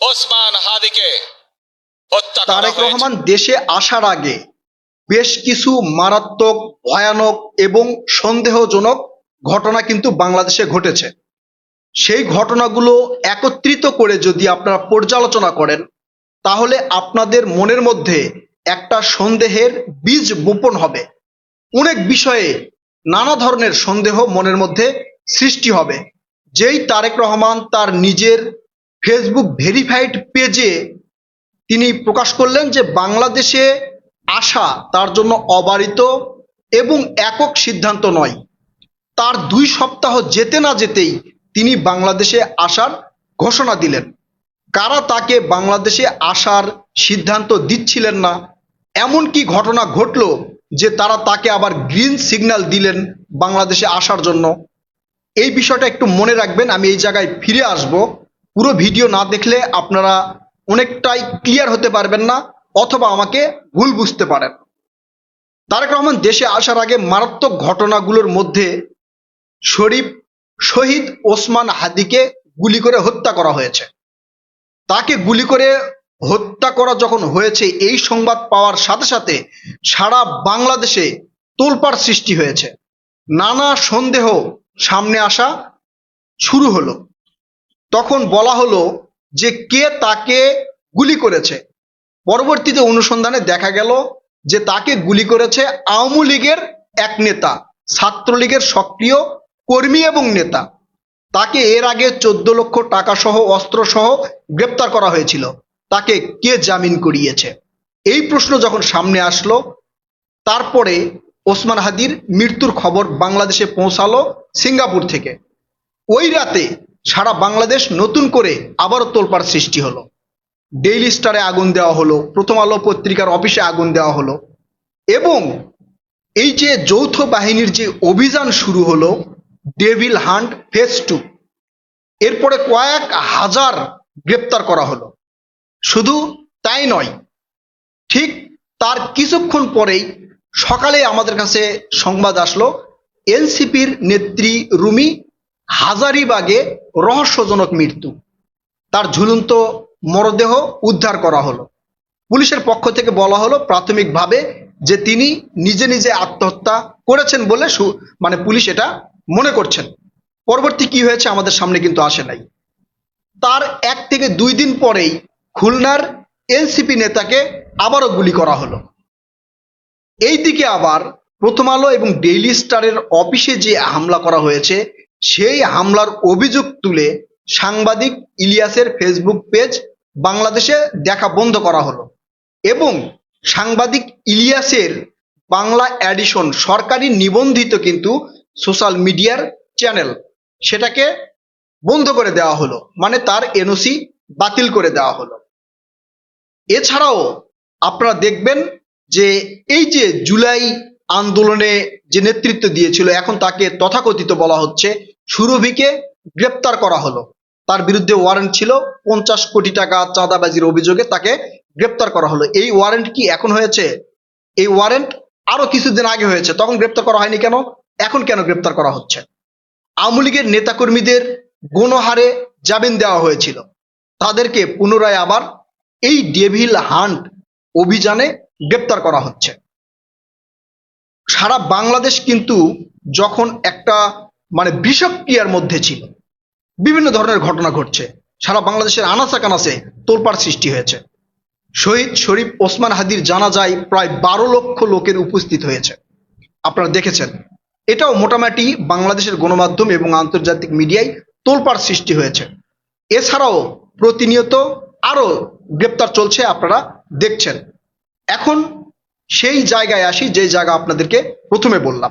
ওসমান হাদিকে তারেক রহমান দেশে আসার আগে বেশ কিছু মারাত্মক ভয়ানক এবং সন্দেহজনক ঘটনা কিন্তু বাংলাদেশে ঘটেছে। সেই ঘটনাগুলো একত্রিত করে যদি আপনারা পর্যালোচনা করেন তাহলে আপনাদের মনের মধ্যে একটা সন্দেহের বীজ বোপন হবে। অনেক বিষয়ে নানা ধরনের সন্দেহ মনের মধ্যে সৃষ্টি হবে। যেই তারেক রহমান তার নিজের ফেসবুক ভেরিফাইড পেজে তিনি প্রকাশ করলেন যে বাংলাদেশে আসা তার জন্য অবারিত এবং একক সিদ্ধান্ত নয়। তার দুই সপ্তাহ যেতে না যেতেই তিনি বাংলাদেশে আসার ঘোষণা দিলেন। কারা তাকে বাংলাদেশে আসার সিদ্ধান্ত দিচ্ছিলেন না, এমন কি ঘটনা ঘটলো যে তারা তাকে আবার গ্রিন সিগন্যাল দিলেন বাংলাদেশে আসার জন্য? এই বিষয়টা একটু মনে রাখবেন, আমি এই জায়গায় ফিরে আসব। পুরো ভিডিও না দেখলে আপনারা অনেকটাই ক্লিয়ার হতে পারবেন না, অথবা আমাকে ভুল বুঝতে পারেন। তারেক রহমান দেশে আসার আগে মারাত্মক ঘটনাগুলোর মধ্যে শরীফ শহীদ ওসমান হাদিকে গুলি করে হত্যা করা হয়েছে। তাকে গুলি করে হত্যা করা যখন হয়েছে, এই সংবাদ পাওয়ার সাথে সাথে সারা বাংলাদেশে তোলপাড় সৃষ্টি হয়েছে। নানা সন্দেহ সামনে আসা শুরু হলো। তখন বলা হলো যে কে তাকে গুলি করেছে। পরবর্তীতে অনুসন্ধানে দেখা গেল যে তাকে গুলি করেছে আওয়ামী লীগের এক নেতা, ছাত্রলীগের সক্রিয় কর্মী এবং নেতা। তাকে এর আগে চোদ্দ লক্ষ টাকা সহ, অস্ত্র সহ গ্রেপ্তার করা হয়েছিল। তাকে কে জামিন করিয়েছে? এই প্রশ্ন যখন সামনে আসলো, তারপরে ওসমান হাদির মৃত্যুর খবর বাংলাদেশে পৌঁছালো সিঙ্গাপুর থেকে। ওই রাতে সারা বাংলাদেশ নতুন করে আবারও তোলপাড় সৃষ্টি হলো। ডেইলি স্টারে আগুন দেওয়া হলো, প্রথম আলো পত্রিকার অফিসে আগুন দেওয়া হলো এবং এই যে যৌথ বাহিনীর যে অভিযান শুরু হলো ডেভিল হান্ট ফেস টু এরপরে কয়েক হাজার গ্রেপ্তার করা হলো। শুধু তাই নয়, ঠিক তার কিছুক্ষণ পরেই সকালে আমাদের কাছে সংবাদ আসলো, এনসিপির নেত্রী রুমি হাজারিবাগে রহস্যজনক মৃত্যু। তার ঝুলন্ত মরদেহ উদ্ধার করা হলো। পুলিশের পক্ষ থেকে বলা হলো প্রাথমিকভাবে যে তিনি নিজে নিজে আত্মহত্যা করেছেন বলে মানে পুলিশ এটা মনে করছেন। পরবর্তী কি হয়েছে আমাদের সামনে কিন্তু আসে নাই। তার এক থেকে দুই দিন পরেই খুলনার এনসিপি নেতাকে আবারও গুলি করা হলো। এই দিকে আবার প্রথম আলো এবং ডেইলি স্টারের অফিসে যে হামলা করা হয়েছে সেই হামলার অভিযোগ তুলে সাংবাদিক ইলিয়াসের ফেসবুক পেজ বাংলাদেশে দেখা বন্ধ করা হলো। এবং সাংবাদিক ইলিয়াসের বাংলা এডিশন সরকারি নিবন্ধিত কিন্তু সোশ্যাল মিডিয়ার চ্যানেল, সেটাকে বন্ধ করে দেওয়া হলো মানে তার এনওসি বাতিল করে দেওয়া হলো। এছাড়াও আপনারা দেখবেন যে এই যে জুলাই আন্দোলনে যে নেতৃত্ব দিয়েছিল, এখন তাকে তথাকথিত বলা হচ্ছে সুরভিকে গ্রেপ্তার করা হলো। তার বিরুদ্ধে ওয়ারেন্ট ছিল পঞ্চাশ কোটি টাকা চাঁদাবাজির অভিযোগে তাকে গ্রেপ্তার করা হলো। এই ওয়ারেন্ট কি এখন হয়েছে? এই ওয়ারেন্ট আরও কিছুদিন আগে হয়েছে। তখন গ্রেপ্তার করা হয়নি কেন? এখন কেন গ্রেপ্তার করা হচ্ছে? আওয়ামী লীগের নেতাকর্মীদের গণহারে জামিন দেওয়া হয়েছিল। তাদেরকে পুনরায় আবার এই ডেভিল হান্ট অভিযানে গ্রেপ্তার করা হচ্ছে। সারা বাংলাদেশ কিন্তু যখন একটা মানে বিষক্রিয়ার মধ্যে ছিল। বিভিন্ন ধরনের ঘটনা ঘটছে। সারা বাংলাদেশের আনাচে কানাচে তোলপাড় সৃষ্টি হয়েছে। শহীদ শরীফ ওসমান হাদির জানাজায় প্রায় বারো লক্ষ লোকের উপস্থিত হয়েছে। আপনারা দেখেছেন, এটাও মোটামুটি বাংলাদেশের গণমাধ্যম এবং আন্তর্জাতিক মিডিয়ায় তোলপাড় সৃষ্টি হয়েছে। এছাড়াও প্রতিনিয়ত আরও গ্রেপ্তার চলছে, আপনারা দেখছেন। এখন সেই জায়গায় আসি, যে জায়গা আপনাদেরকে প্রথমে বললাম।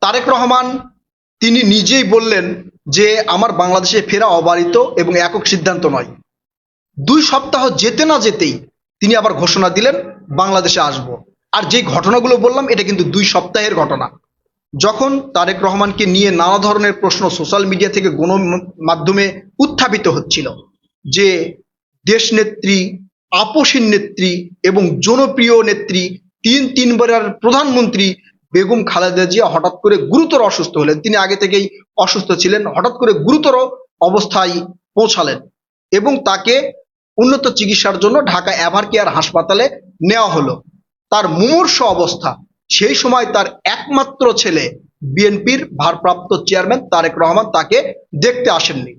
তারেক রহমান তিনি নিজেই বললেন যে আমার বাংলাদেশে ফেরা অবারিত এবং একক সিদ্ধান্ত নয়। দুই সপ্তাহ যেতে না যেতেই তিনি আবার ঘোষণা দিলেন, বাংলাদেশে আসব। আর যে ঘটনাগুলো বললাম, এটা কিন্তু দুই সপ্তাহের ঘটনা। যখন তারেক রহমানকে নিয়ে নানা ধরনের প্রশ্ন সোশ্যাল মিডিয়া থেকে গণ মাধ্যমে উত্থাপিত হচ্ছিল, যে দেশনেত্রী, আপসীন নেত্রী এবং জনপ্রিয় নেত্রী, তিন তিনবারের প্রধানমন্ত্রী বেগম খালেদা জিয়া হঠাৎ করে গুরুতর অসুস্থ হলেন। তিনি আগে থেকেই অসুস্থ ছিলেন, হঠাৎ করে গুরুতর অবস্থায় পৌঁছালেন এবং তাকে উন্নত চিকিৎসার জন্য ঢাকা এভার কেয়ার হাসপাতালে নেওয়া হলো। তার মুমূর্ষ অবস্থা, সেই সময় তার একমাত্র ছেলে, বিএনপির ভারপ্রাপ্ত চেয়ারম্যান তারেক রহমান তাকে দেখতে আসেননি।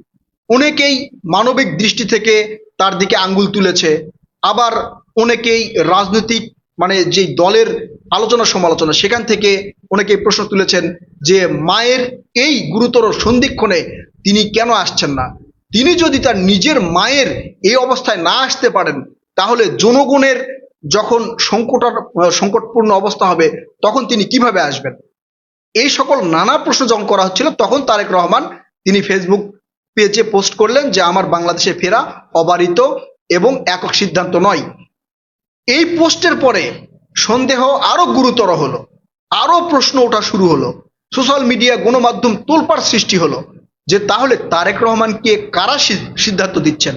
অনেকেই মানবিক দৃষ্টি থেকে তার দিকে আঙ্গুল তুলেছে, আবার অনেকেই রাজনৈতিক মানে যে দলের আলোচনা সমালোচনা, সেখান থেকে অনেকেই প্রশ্ন তুলেছেন যে মায়ের এই গুরুতর সন্ধিক্ষণে তিনি কেন আসছেন না? তিনি যদি তার নিজের মায়ের এই অবস্থায় না আসতে পারেন, তাহলে জনগণের যখন সংকটার, সংকটপূর্ণ অবস্থা হবে, তখন তিনি কীভাবে আসবেন? এই সকল নানা প্রশ্ন যখন করা হচ্ছিল, তখন তারেক রহমান তিনি ফেসবুক পেজে পোস্ট করলেন যে, আমার বাংলাদেশে ফেরা অবারিত এবং একক সিদ্ধান্ত নয়। এই পোস্টের পরে সন্দেহ আরও গুরুতর হলো, আরও প্রশ্ন ওঠা শুরু হলো, সোশ্যাল মিডিয়া গণমাধ্যম তোলপাড় সৃষ্টি হলো যে তাহলে তারেক রহমানকে কারা সিদ্ধান্ত দিচ্ছেন?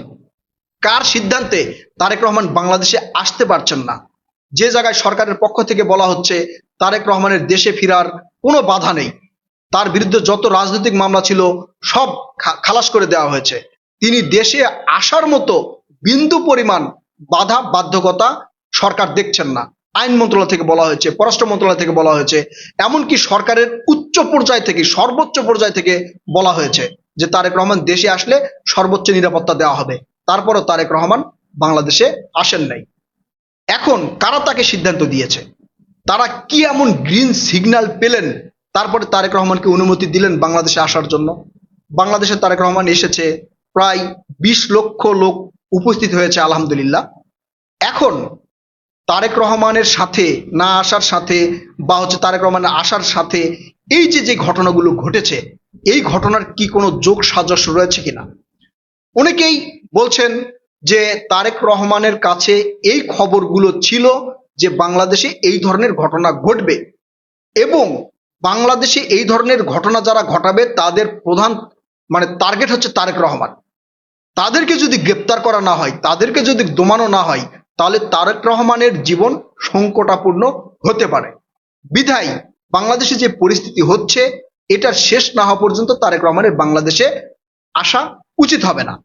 কার সিদ্ধান্তে তারেক রহমান বাংলাদেশে আসতে পারছেন না? যে জায়গায় সরকারের পক্ষ থেকে বলা হচ্ছে তারেক রহমানের দেশে ফেরার কোনো বাধা নেই, তার বিরুদ্ধে যত রাজনৈতিক মামলা ছিল সব খালাস করে দেওয়া হয়েছে। তিনি দেশে আসার মতো বিন্দু পরিমাণ বাধা, বাধ্যকতা সরকার দেখছেন না। আইন মন্ত্রণালয় থেকে বলা হয়েছে, পররাষ্ট্র মন্ত্রণালয় থেকে বলা হয়েছে, এমনকি সরকারের উচ্চ পর্যায় থেকে, সর্বোচ্চ পর্যায় থেকে বলা হয়েছে যে তারেক রহমান দেশে আসলে সর্বোচ্চ নিরাপত্তা দেওয়া হবে। তারপরও তারেক রহমান বাংলাদেশে আসেন নাই। এখন কারা তাকে সিদ্ধান্ত দিয়েছে? তারা কি এমন গ্রিন সিগন্যাল পেলেন? তারপরে তারেক রহমানকে অনুমতি দিলেন বাংলাদেশে আসার জন্য? বাংলাদেশে তারেক রহমান এসেছে, প্রায় বিশ লক্ষ লোক উপস্থিত হয়েছে, আলহামদুলিল্লাহ। এখন তারেক রহমানের সাথে, না আসার সাথে, বা হচ্ছে তারেক রহমানের আসার সাথে এই যে যে ঘটনাগুলো ঘটেছে, এই ঘটনার কি কোনো যোগ সাজস রয়েছে কিনা? অনেকেই বলছেন যে তারেক রহমানের কাছে এই খবরগুলো ছিল যে বাংলাদেশে এই ধরনের ঘটনা ঘটবে এবং বাংলাদেশে এই ধরনের ঘটনা যারা ঘটাবে, তাদের প্রধান মানে টার্গেট হচ্ছে তারেক রহমান। তাদেরকে যদি গ্রেপ্তার করা না হয়, তাদেরকে যদি দমানো না হয় তাহলে তারেক রহমানের জীবন সংকটাপূর্ণ হতে পারে। বিধায় বাংলাদেশে যে পরিস্থিতি হচ্ছে, এটার শেষ না হওয়া পর্যন্ত তারেক রহমানের বাংলাদেশে আসা উচিত হবে না।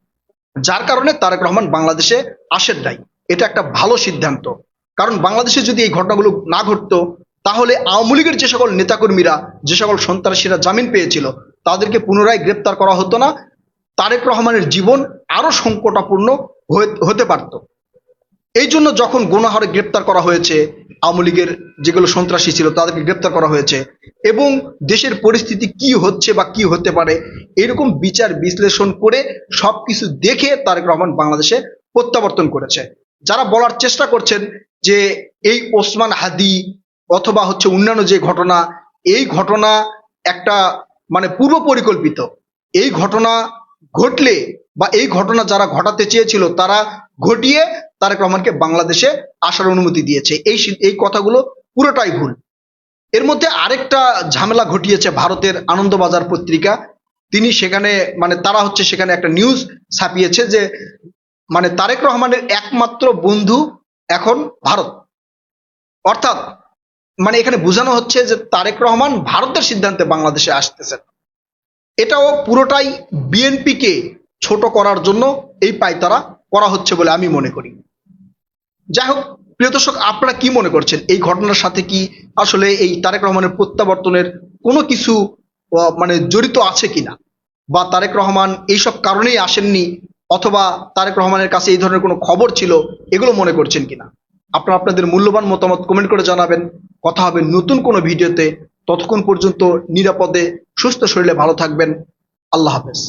যার কারণে তারেক রহমান বাংলাদেশে আসেন নাই। এটা একটা ভালো সিদ্ধান্ত। কারণ বাংলাদেশে যদি এই ঘটনাগুলো না ঘটতো, তাহলে আওয়ামী লীগের যে সকল নেতাকর্মীরা, যে সকল সন্ত্রাসীরা জামিন পেয়েছিল, তাদেরকে পুনরায় গ্রেপ্তার করা হতো না। তারেক রহমানের জীবন আরও সংকটাপূর্ণ হতে পারত। এই জন্য যখন গুণাহারে গ্রেপ্তার করা হয়েছে, আওয়ামী লীগের যেগুলো সন্ত্রাসী ছিল তাদেরকে গ্রেপ্তার করা হয়েছে এবং দেশের পরিস্থিতি কি হচ্ছে বা কি হতে পারে, এরকম বিচার বিশ্লেষণ করে সবকিছু দেখে তারেক রহমান বাংলাদেশে প্রত্যাবর্তন করেছে। যারা বলার চেষ্টা করছেন যে এই ওসমান হাদি অথবা হচ্ছে অন্যান্য যে ঘটনা, এই ঘটনা একটা মানে পূর্ব পরিকল্পিত এই ঘটনা ঘটলে বা এই ঘটনা যারা ঘটাতে চেয়েছিল তারা ঘটিয়ে তারেক রহমানকে বাংলাদেশে আসার অনুমতি দিয়েছে। এই এই কথাগুলো পুরোটাই ভুল। এর মধ্যে আরেকটা ঝামেলা ঘটিয়েছে ভারতের আনন্দবাজার পত্রিকা। তিনি সেখানে মানে তারা হচ্ছে সেখানে একটা নিউজ ছাপিয়েছে যে মানে তারেক রহমানের একমাত্র বন্ধু এখন ভারত। অর্থাৎ মানে এখানে বোঝানো হচ্ছে যে তারেক রহমান ভারতের সিদ্ধান্তে বাংলাদেশে আসতেছেন। এটাও পুরোটাই বিএনপিকে ছোট করার জন্য এই পায়তারা করা হচ্ছে বলে আমি মনে করি। যাই হোক প্রিয় দর্শক, আপনারা কি মনে করছেন? এই ঘটনার সাথে কি আসলে এই তারেক রহমানের প্রত্যাবর্তনের কোনো কিছু মানে জড়িত আছে কিনা? বা তারেক রহমান এইসব কারণেই আসেননি, অথবা তারেক রহমানের কাছে এই ধরনের কোনো খবর ছিল, এগুলো মনে করছেন কিনা? আপনারা আপনাদের মূল্যবান মতামত কমেন্ট করে জানাবেন। কথা হবে নতুন কোনো ভিডিওতে। ততক্ষণ পর্যন্ত নিরাপদে, সুস্থ শরীরে ভালো থাকবেন। আল্লাহ হাফেজ।